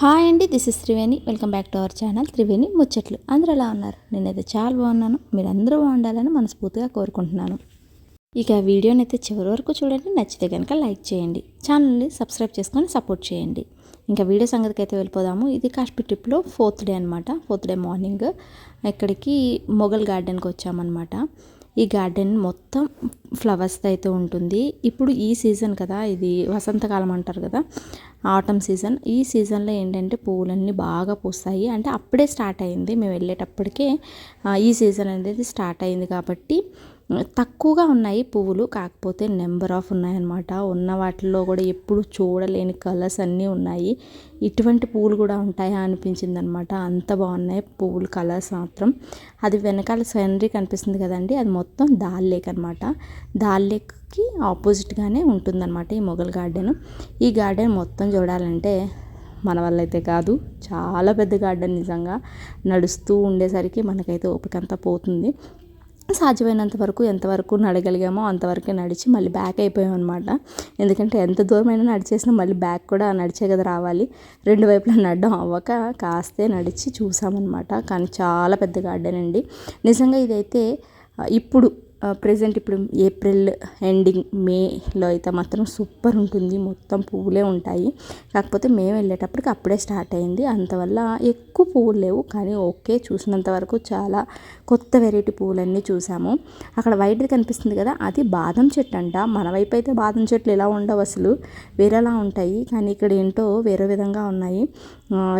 Hi అండి this is Triveni. Welcome back to our channel Triveni ముచ్చట్లు. అందరూ ఎలా ఉన్నారు? నేనైతే చాలా బాగున్నాను. మీరు అందరూ బాగుండాలని మనస్ఫూర్తిగా కోరుకుంటున్నాను. ఇక వీడియోని అయితే చివరి వరకు చూడండి. నచ్చితే కనుక లైక్ చేయండి. ఛానల్ని సబ్స్క్రైబ్ చేసుకొని సపోర్ట్ చేయండి. ఇంకా వీడియో సంగతికి అయితే వెళ్ళిపోదాము. ఇది కాశ్మీర్ ట్రిప్లో ఫోర్త్ డే అనమాట ఫోర్త్ డే మార్నింగ్ ఇక్కడికి మొఘల్ గార్డెన్కి వచ్చామన్నమాట. ఈ గార్డెన్ మొత్తం ఫ్లవర్స్తో అయితే ఉంటుంది. ఇప్పుడు ఈ సీజన్ కదా ఇది వసంతకాలం అంటారు కదా. Autumn season. ఈ సీజన్లో ఏంటంటే పువ్వులన్నీ బాగా పూస్తాయి. అంటే అప్పుడే స్టార్ట్ అయింది. మేము వెళ్ళేటప్పటికే ఈ సీజన్ అనేది స్టార్ట్ అయింది కాబట్టి తక్కువగా ఉన్నాయి పువ్వులు కాకపోతే నెంబర్ ఆఫ్ ఉన్నాయన్నమాట. ఉన్న వాటిల్లో కూడా ఎప్పుడు చూడలేని కలర్స్ అన్నీ ఉన్నాయి. ఇటువంటి పువ్వులు కూడా ఉంటాయా అనిపించింది అనమాట అంత బాగున్నాయి పువ్వులు కలర్స్ మాత్రం. అది వెనకాల సీనరీ కనిపిస్తుంది కదండి. అది మొత్తం దాల్ లేక్ అనమాట దాల్ లేక్ కి ఆపోజిట్గానే ఉంటుందన్నమాట ఈ మొగల్ గార్డెన్. ఈ గార్డెన్ మొత్తం చూడాలంటే మన వల్ల అయితే కాదు. చాలా పెద్ద గార్డెన్ నిజంగా. నడుస్తూ ఉండేసరికి మనకైతే ఓపికంతా పోతుంది. సాధ్యమైనంత వరకు ఎంతవరకు నడగలిగామో అంతవరకే నడిచి మళ్ళీ బ్యాక్ అయిపోయాం అనమాట ఎందుకంటే ఎంత దూరమైనా నడిచేసినా మళ్ళీ బ్యాక్ కూడా నడిచే కదా రావాలి. రెండు వైపులా నడడం అవ్వక కాస్తే నడిచి చూసామన్నమాట. కానీ చాలా పెద్ద గార్డెన్ అండి. నిజంగా ఇదైతే ఇప్పుడు ప్రజెంట్ ఇప్పుడు ఏప్రిల్ ఎండింగ్ మేలో అయితే మాత్రం సూపర్ ఉంటుంది. మొత్తం పువ్వులే ఉంటాయి. కాకపోతే మేము వెళ్ళేటప్పటికి అప్పుడే స్టార్ట్ అయింది. అంతవల్ల ఎక్కువ పువ్వులు లేవు. కానీ ఓకే చూసినంత వరకు చాలా కొత్త వెరైటీ పువ్వులన్నీ చూసాము. అక్కడ వైట్ది కనిపిస్తుంది కదా అది బాదం చెట్టు అంట. మన వైపు అయితే బాదం చెట్లు ఇలా ఉండవు అసలు. వేరేలా ఉంటాయి. కానీ ఇక్కడ ఏంటో వేరే విధంగా ఉన్నాయి.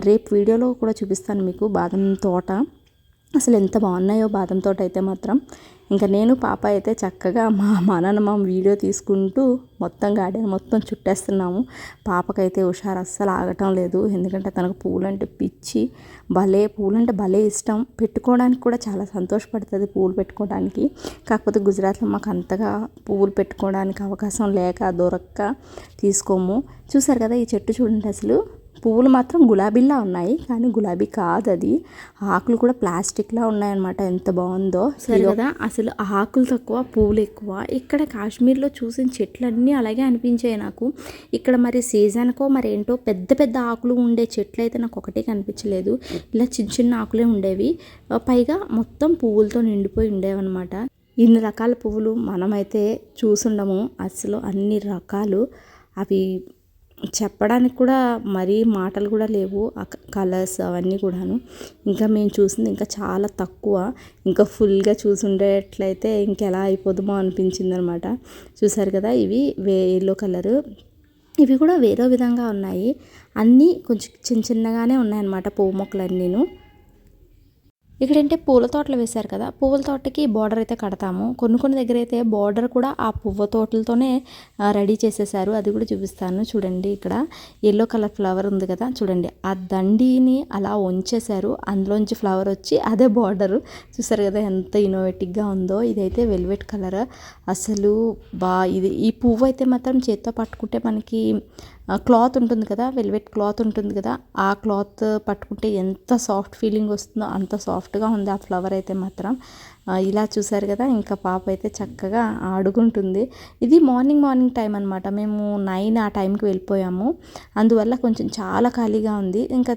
రేపు వీడియోలో కూడా చూపిస్తాను మీకు బాదం తోట. అసలు ఎంత బాగున్నాయో బాదం తోట అయితే మాత్రం. ఇంకా నేను పాప అయితే చక్కగా మా మా వీడియో తీసుకుంటూ మొత్తం గార్డెన్ మొత్తం చుట్టేస్తున్నాము. పాపకైతే హుషారు అస్సలు ఆగటం లేదు. ఎందుకంటే తనకు పూలంటే పిచ్చి భలే పూలంటే భలే ఇష్టం. పెట్టుకోవడానికి కూడా చాలా సంతోషపడుతుంది పూలు పెట్టుకోవడానికి. కాకపోతే గుజరాత్లో మాకు అంతగా పువ్వులు పెట్టుకోవడానికి అవకాశం లేక దొరక్క తీసుకోము. చూసారు కదా ఈ చెట్టు చూడండి అసలు. పువ్వులు మాత్రం గులాబీలా ఉన్నాయి కానీ గులాబీ కాదు అది ఆకులు కూడా ప్లాస్టిక్లా ఉన్నాయన్నమాట ఎంత బాగుందో. సరే కదా అసలు ఆకులు తక్కువ పువ్వులు ఎక్కువ. ఇక్కడ కాశ్మీర్లో చూసిన చెట్లన్నీ అలాగే అనిపించాయి నాకు. ఇక్కడ మరి సీజన్కో మరి ఏంటో పెద్ద పెద్ద ఆకులు ఉండే చెట్లు అయితే నాకు ఒకటే కనిపించలేదు. ఇలా చిన్న చిన్న ఆకులే ఉండేవి. పైగా మొత్తం పువ్వులతో నిండిపోయి ఉండేవన్నమాట. ఇన్ని రకాల పువ్వులు మనమైతే చూసుండము. అసలు అన్ని రకాలు. అవి చెప్పడానికి కూడా మరీ మాటలు కూడా లేవు. ఆ కలర్స్ అవన్నీ కూడాను. ఇంకా మేము చూసింది ఇంకా చాలా తక్కువ. ఇంకా ఫుల్గా చూసుండేట్లయితే ఇంకెలా అయిపోదుమో అనిపించింది అనమాట చూసారు కదా ఇవి వే ఎల్లో కలరు ఇవి కూడా వేరే విధంగా ఉన్నాయి. అన్నీ కొంచెం చిన్న చిన్నగానే ఉన్నాయన్నమాట పువ్వు మొక్కలన్నీను. ఇక్కడంటే పూల తోటలు వేశారు కదా. పువ్వుల తోటకి బార్డర్ అయితే కడతాము. కొన్ని కొన్ని దగ్గర అయితే బార్డర్ కూడా ఆ పువ్వు తోటలతోనే రెడీ చేసేసారు అది కూడా చూపిస్తాను. చూడండి ఇక్కడ. ఎల్లో కలర్ ఫ్లవర్ ఉంది కదా. చూడండి. ఆ దండిని అలా ఉంచేశారు అందులోంచి ఫ్లవర్ వచ్చి అదే బార్డర్ చూసారు కదా ఎంత ఇన్నోవేటివ్గా ఉందో. ఇదైతే వెల్వెట్ కలర్ అసలు బా ఇది ఈ పువ్వు అయితే మాత్రం చేత్తో పట్టుకుంటే మనకి క్లాత్ ఉంటుంది కదా వెల్వెట్ క్లాత్ ఉంటుంది కదా ఆ క్లాత్ పట్టుకుంటే ఎంత సాఫ్ట్ ఫీలింగ్ వస్తుందో అంత సాఫ్ట్గా ఉంది ఆ ఫ్లవర్ అయితే మాత్రం. ఇలా చూసారు కదా ఇంకా పాప అయితే చక్కగా ఆడుకుంటుంది. ఇది మార్నింగ్ మార్నింగ్ టైం అనమాట మేము నైన్ ఆ టైంకి వెళ్ళిపోయాము. అందువల్ల కొంచెం చాలా ఖాళీగా ఉంది. ఇంకా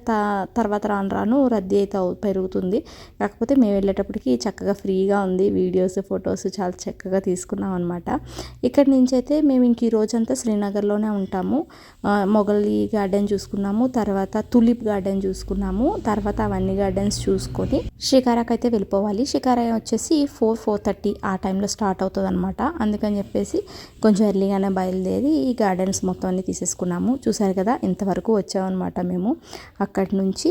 తర్వాత రాను రాను రద్దీ అయితే పెరుగుతుంది. కాకపోతే మేము వెళ్ళేటప్పటికి చక్కగా ఫ్రీగా ఉంది. వీడియోస్ ఫొటోస్ చాలా చక్కగా తీసుకున్నాం అనమాట ఇక్కడి నుంచి అయితే మేము ఇంక ఈ రోజంతా శ్రీనగర్లోనే ఉంటాము. మొగలి గార్డెన్ చూసుకున్నాము. తర్వాత తులిప్ గార్డెన్ చూసుకున్నాము. తర్వాత అవన్నీ గార్డెన్స్ చూసుకొని షికారాకి అయితే వెళ్ళిపోవాలి. షికారా వచ్చేసి వచ్చేసి ఫోర్ ఫోర్ థర్టీ ఆ టైంలో స్టార్ట్ అవుతుంది అనమాట అందుకని చెప్పేసి కొంచెం ఎర్లీగానే బయలుదేరి ఈ గార్డెన్స్ మొత్తం అన్ని తీసేసుకున్నాము. చూసారు కదా ఇంతవరకు వచ్చామన్నమాట మేము. అక్కడి నుంచి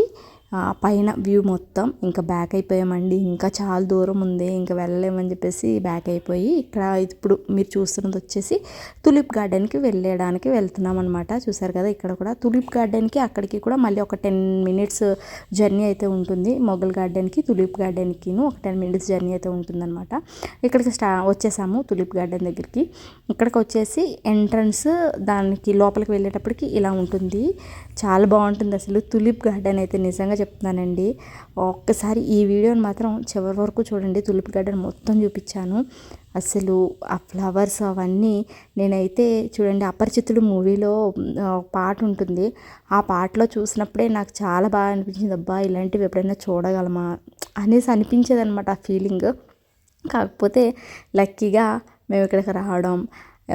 పైన వ్యూ మొత్తం ఇంకా బ్యాక్ అయిపోయామండి. ఇంకా చాలా దూరం ఉంది. ఇంకా వెళ్ళలేమని చెప్పేసి బ్యాక్ అయిపోయి ఇక్కడ ఇప్పుడు మీరు చూస్తున్నది వచ్చేసి తులిప్ గార్డెన్కి వెళ్ళడానికి వెళ్తున్నాం అనమాట చూసారు కదా ఇక్కడ కూడా తులిప్ గార్డెన్కి అక్కడికి కూడా మళ్ళీ ఒక టెన్ మినిట్స్ జర్నీ అయితే ఉంటుంది. మొగల్ గార్డెన్కి తులిప్ గార్డెన్కిను ఒక టెన్ మినిట్స్ జర్నీ అయితే ఉంటుందన్నమాట. ఇక్కడికి స్టా వచ్చేసాము తులిప్ గార్డెన్ దగ్గరికి. ఇక్కడికి వచ్చేసి ఎంట్రన్స్ దానికి లోపలికి వెళ్ళేటప్పటికి ఇలా ఉంటుంది. చాలా బాగుంటుంది అసలు తులిప్ గార్డెన్ అయితే. నిజంగా చెప్తున్నానండి. ఒక్కసారి ఈ వీడియోని మాత్రం చివరి వరకు చూడండి. తులిపి గడ్డ మొత్తం చూపించాను. అసలు ఆ ఫ్లవర్స్ అవన్నీ నేనైతే చూడండి అపరిచితుడు మూవీలో పాట ఉంటుంది. ఆ పాటలో చూసినప్పుడే నాకు చాలా బాగా అనిపించింది. అబ్బా ఇలాంటివి ఎప్పుడైనా చూడగలమా? అనేసి అనిపించేది అనమాట ఆ ఫీలింగ్. కాకపోతే లక్కీగా మేము ఇక్కడికి రావడం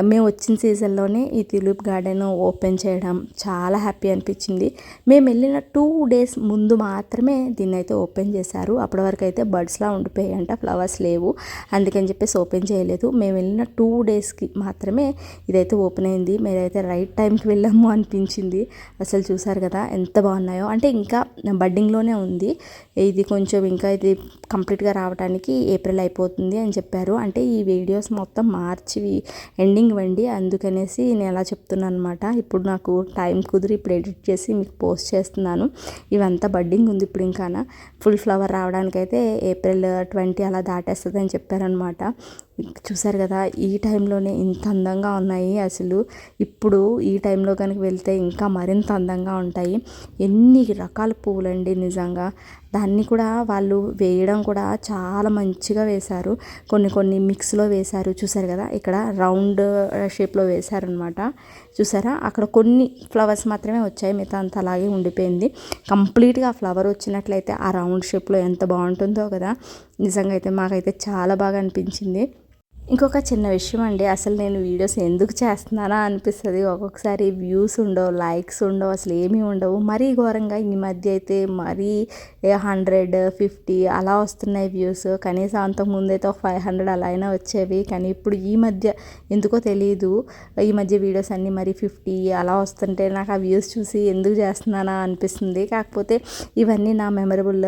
మేము వచ్చిన సీజన్లోనే ఈ తులిప్ గార్డెన్ ఓపెన్ చేయడం చాలా హ్యాపీ అనిపించింది. మేము వెళ్ళిన టూ డేస్ ముందు మాత్రమే దీన్ని అయితే ఓపెన్ చేశారు. అప్పటి వరకు అయితే బర్డ్స్లా ఉండిపోయాయంట ఫ్లవర్స్ లేవు. అందుకని చెప్పేసి ఓపెన్ చేయలేదు. మేము వెళ్ళిన టూ డేస్కి మాత్రమే ఇదైతే ఓపెన్ అయింది. మేమైతే రైట్ టైంకి వెళ్ళాము అనిపించింది. అసలు చూసారు కదా ఎంత బాగున్నాయో. అంటే ఇంకా బడ్డింగ్లోనే ఉంది. ఇది కొంచెం ఇంకా ఇది కంప్లీట్గా రావడానికి ఏప్రిల్ అయిపోతుంది అని చెప్పారు. అంటే ఈ వీడియోస్ మొత్తం మార్చి ఎండింగ్ ఇవ్వండి అందుకనేసి నేను ఎలా చెప్తున్నాను అనమాట ఇప్పుడు నాకు టైం కుదిరి ఇప్పుడు ఎడిట్ చేసి మీకు పోస్ట్ చేస్తున్నాను. ఇవంతా బడ్డింగ్ ఉంది ఇప్పుడు ఇంకా ఫుల్ ఫ్లవర్ రావడానికైతే ఏప్రిల్ ట్వంటీ అలా దాటేస్తుంది అని చెప్పారనమాట. చూసారు కదా ఈ టైంలోనే ఇంత అందంగా ఉన్నాయి అసలు. ఇప్పుడు ఈ టైంలో కనుక వెళ్తే ఇంకా మరింత అందంగా ఉంటాయి. ఎన్ని రకాల పువ్వులండి నిజంగా. దాన్ని కూడా వాళ్ళు వేయడం కూడా చాలా మంచిగా వేశారు. కొన్ని కొన్ని మిక్స్లో వేశారు. చూసారు కదా? ఇక్కడ రౌండ్ షేప్లో వేశారనమాట చూసారా? అక్కడ కొన్ని ఫ్లవర్స్ మాత్రమే వచ్చాయి. మిగతా అంతా అలాగే ఉండిపోయింది. కంప్లీట్గా ఆ ఫ్లవర్ వచ్చినట్లయితే ఆ రౌండ్ షేప్లో ఎంత బాగుంటుందో కదా? నిజంగా అయితే మాకైతే చాలా బాగా అనిపించింది. ఇంకొక చిన్న విషయం అండి. అసలు నేను వీడియోస్ ఎందుకు చేస్తున్నానా అనిపిస్తుంది. ఒక్కొక్కసారి వ్యూస్ ఉండవు లైక్స్ ఉండవు అసలు ఏమీ ఉండవు. మరీ ఘోరంగా ఈ మధ్య అయితే మరీ హండ్రెడ్ ఫిఫ్టీ అలా వస్తున్నాయి వ్యూస్. కనీసం అంతకుముందు అయితే ఒక ఫైవ్ హండ్రెడ్ అలా అయినా వచ్చేవి. కానీ ఇప్పుడు ఈ మధ్య ఎందుకో తెలియదు ఈ మధ్య వీడియోస్ అన్నీ మరి ఫిఫ్టీ అలా వస్తుంటే నాకు ఆ వ్యూస్ చూసి ఎందుకు చేస్తున్నానా అనిపిస్తుంది. కాకపోతే ఇవన్నీ నా మెమరబుల్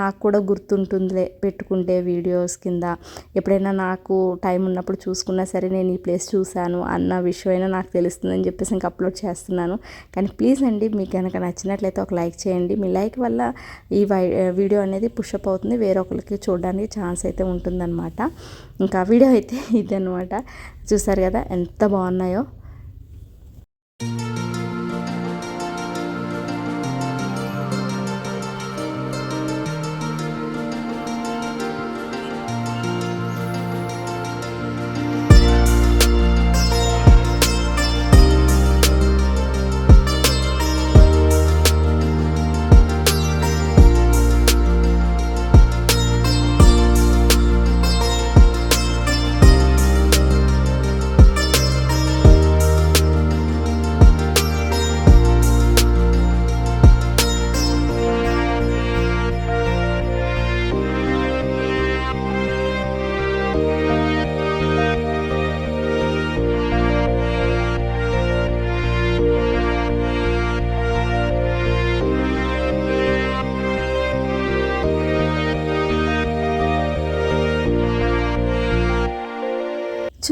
నాకు కూడా గుర్తుంటుందిలే పెట్టుకుంటే వీడియోస్ కింద. ఎప్పుడైనా నాకు టైం ఉన్నప్పుడు చూసుకున్నా సరే నేను ఈ ప్లేస్ చూశాను అన్న విషయమైనా నాకు తెలుస్తుందని చెప్పేసి ఇంకా అప్లోడ్ చేస్తున్నాను. కానీ ప్లీజ్ అండి మీకు కనుక నచ్చినట్లయితే ఒక లైక్ చేయండి. మీ లైక్ వల్ల ఈ వీడియో అనేది పుషప్ అవుతుంది. వేరొకరికి చూడడానికి ఛాన్స్ అయితే ఉంటుందన్నమాట. ఇంకా వీడియో అయితే ఇదనమాట చూసారు కదా ఎంత బాగున్నాయో.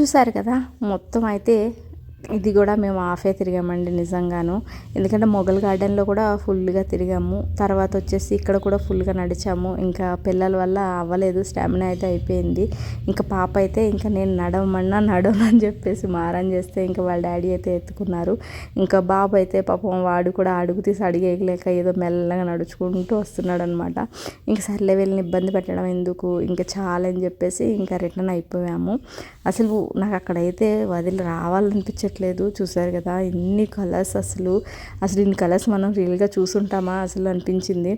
చూసారు కదా? మొత్తం అయితే ఇది కూడా మేము ఆఫే తిరిగామండి నిజంగాను. ఎందుకంటే మొగల్ గార్డెన్లో కూడా ఫుల్గా తిరిగాము. తర్వాత వచ్చేసి ఇక్కడ కూడా ఫుల్గా నడిచాము. ఇంకా పిల్లల వల్ల అవ్వలేదు. స్టామినా అయితే అయిపోయింది. ఇంకా పాప అయితే ఇంకా నేను నడవమన్నా నడవమని చెప్పేసి మారం చేస్తే ఇంకా వాళ్ళ డాడీ అయితే ఎత్తుకున్నారు. ఇంకా బాబు అయితే పాపం వాడు కూడా అడుగు తీసి అడిగేయలేక ఏదో మెల్లగా నడుచుకుంటూ వస్తున్నాడు అనమాట ఇంకా సర్లే వెళ్ళిన ఇబ్బంది పెట్టడం ఎందుకు? ఇంకా చాలని చెప్పేసి ఇంకా రిటర్న్ అయిపోయాము. అసలు నాకు అక్కడైతే వదిలి రావాలనిపించే కనిపించట్లేదు చూసారు కదా ఎన్ని కలర్స్ అసలు. అసలు ఇన్ని కలర్స్ మనం రియల్గా చూసుంటామా అసలు అనిపించింది.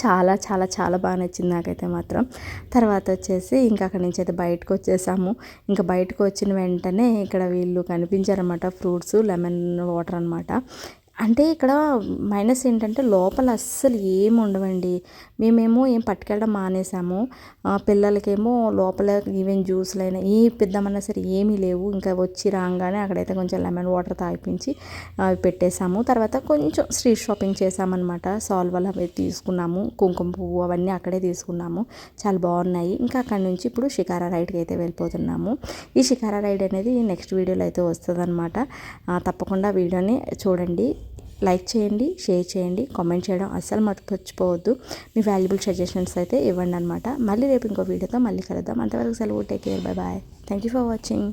చాలా చాలా చాలా బాగా నచ్చింది నాకైతే మాత్రం. తర్వాత వచ్చేసి ఇంకా అక్కడి నుంచి అయితే బయటకు వచ్చేసాము. ఇంకా బయటకు వచ్చిన వెంటనే ఇక్కడ వీళ్ళు కనిపించారన్నమాట ఫ్రూట్స్ లెమన్ వాటర్ అనమాట అంటే ఇక్కడ మైనస్ ఏంటంటే లోపల అస్సలు ఏమి ఉండవండి. మేమేమో ఏం పట్టుకెళ్ళడం మానేసాము. పిల్లలకేమో లోపల ఈవెన్ జ్యూస్లైనా ఏ పెద్దామన్నా సరే ఏమీ లేవు. ఇంకా వచ్చి రాగానే అక్కడైతే కొంచెం లెమన్ వాటర్ తాగిపించి అవి పెట్టేశాము. తర్వాత కొంచెం స్ట్రీట్ షాపింగ్ చేసామన్నమాట సాల్వల్ అవి తీసుకున్నాము. కుంకుమ పువ్వు అవన్నీ అక్కడే తీసుకున్నాము. చాలా బాగున్నాయి. ఇంకా అక్కడి నుంచి ఇప్పుడు షికారా రైడ్కి అయితే వెళ్ళిపోతున్నాము. ఈ షికారా రైడ్ అనేది నెక్స్ట్ వీడియోలో అయితే వస్తుందన్నమాట. తప్పకుండా వీడియోని చూడండి. లైక్ చేయండి షేర్ చేయండి కామెంట్ చేయడం అస్సలు మర్చిపోవద్దు. మీ వాల్యుబుల్ సజెషన్స్ అయితే ఇవ్వండి అనమాట మళ్ళీ రేపు ఇంకో వీడియోతో మళ్ళీ కలుద్దాం. అంతవరకు సెలవు. Take care. Bye bye. Thank you for watching.